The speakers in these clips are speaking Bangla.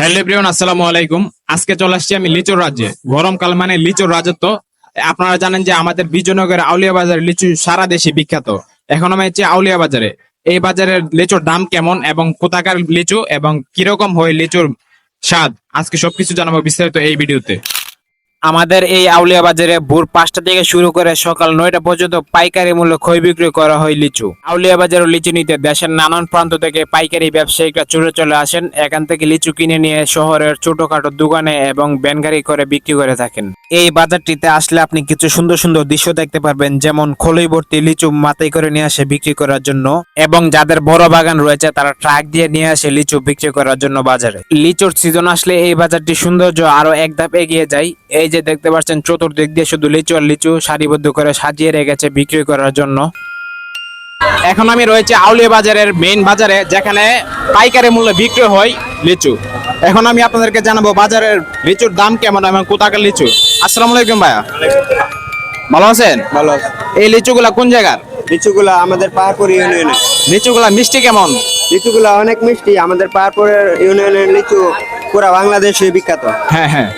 হ্যালো এভরিওয়ান আসসালামু আলাইকুম। আজকে চলে আসছি আমি লিচুর রাজ্যে। গরমকাল মানে লিচুর রাজত্ব। আপনারা জানেন যে আমাদের বিজয়নগরের আউলিয়া বাজারে লিচু সারা দেশে বিখ্যাত। এখন আমি হচ্ছে আউলিয়া বাজারে। এই বাজারের লিচুর দাম কেমন এবং কোথাকার লিচু এবং কীরকম হয় লিচুর স্বাদ? আজকে সবকিছু জানাব বিস্তারিত এই ভিডিওতে। আমাদের এই আউলিয়া বাজারে ভোর পাঁচটা থেকে শুরু করে সকাল নয়টা পর্যন্ত পাইকারি মূল্য ক্ষয় বিক্রি করা হয় লিচু। আউলিয়া বাজারে লিচু নিতে দেশের নানান প্রান্ত থেকে পাইকারি ব্যবসায়ীরা চলে চলে আসেন। এখান থেকে লিচু কিনে নিয়ে শহরের ছোটখাটো দোকানে এবং ব্যানগাড়ি করে বিক্রি করে থাকেন। এই বাজারটিতে আসলে আপনি কিছু সুন্দর সুন্দর দৃশ্য দেখতে পারবেন, যেমন খোলই ভর্তি লিচু মাথায় করে নিয়ে আসে বিক্রি করার জন্য এবং যাদের বড় বাগান রয়েছে তারা ট্রাক দিয়ে নিয়ে আসে লিচু বিক্রি করার জন্য বাজারে। লিচুর সিজন আসলে এই বাজারটি সৌন্দর্য আরও এক ধাপ এগিয়ে যায়। এই যে দেখতে পাচ্ছেন চতুর্দিক দিয়ে শুধু লিচু আর লিচু সারিবদ্ধ করে সাজিয়ে রেখেছে বিক্রি করার জন্য। এখন আমি রয়েছে আউলিয়া বাজারের মেইন বাজারে যেখানে পাইকারি মূল্যে বিক্রি হয় লিচু। এখন আমি আপনাদেরকে জানাব বাজারের লিচুর দাম কেমন এবং কোথাকার লিচু। আসসালামু আলাইকুম ভাইয়া। ভালো আছেন? ভালো। এই লিচুগুলা কোন জায়গার? লিচুগুলা আমাদের পাহাড়পুর ইউনিয়নে। লিচুগুলা মিষ্টি কেমন? লিচুগুলা অনেক মিষ্টি আমাদের পাহাড়পুরের ইউনিয়নের লিচু পুরা বাংলাদেশে বিখ্যাত। হ্যাঁ হ্যাঁ।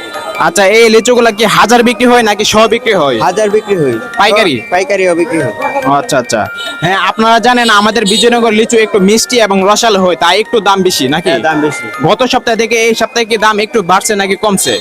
আচ্ছা এই লিচুগুলা কি হাজার বিক্রি হয় নাকি শ বিক্রি হয়? হাজার বিক্রি হয়। পাইকারি? পাইকারিও বিক্রি হয়। আচ্ছা আচ্ছা। হ্যাঁ আপনারা জানেন আমাদের বিজয়নগর লিচু একটু মিষ্টি এবং রসাল হয় তাই একটু দাম বেশি নাকি? হ্যাঁ, দাম বেশি। গত সপ্তাহ থেকে এই সপ্তাহে কি দাম একটু বাড়ছে নাকি কমছে?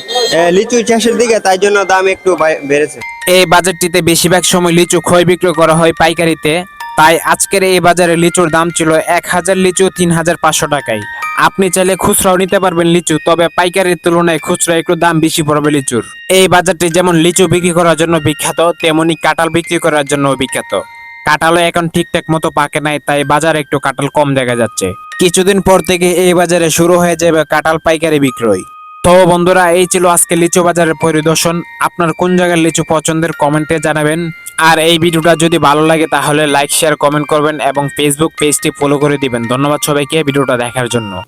লিচু চাষের দিকে তাই জন্য দাম একটু বেড়েছে। এই বাজারটিতে বেশিরভাগ সময় লিচু ক্ষয় বিক্রয় করা হয় পাইকারিতে তাই আজকের এই বাজারে লিচুর দাম ছিল এক হাজার লিচু তিন হাজার পাঁচশো টাকায়। আপনি চাইলে খুচরাও নিতে পারবেন লিচু, তবে পাইকারির তুলনায় খুচরা একটু দাম বেশি পড়বে লিচুর। এই বাজারটি যেমন লিচু বিক্রি করার জন্য বিখ্যাত, তেমনি কাঁঠাল বিক্রি করার জন্য বিখ্যাত। কাঁঠালও এখন ঠিকঠাক মতো পাকে নাই, তাই বাজারে একটু কাঁঠাল কম দেখা যাচ্ছে। কিছুদিন পর থেকে এই বাজারে শুরু হয়ে যাবে কাঁঠাল পাইকারি বিক্রয়। তো বন্ধুরা, এই ছিল আজকে লিচু বাজারের পরিদর্শন। আপনার কোন জায়গার লিচু পছন্দের কমেন্টে জানাবেন। আর এই ভিডিওটা যদি ভালো লাগে, তাহলে লাইক, শেয়ার, কমেন্ট করবেন এবং ফেসবুক পেজটি ফলো করে দিবেন। ধন্যবাদ সবাইকে, ভিডিওটা দেখার জন্য।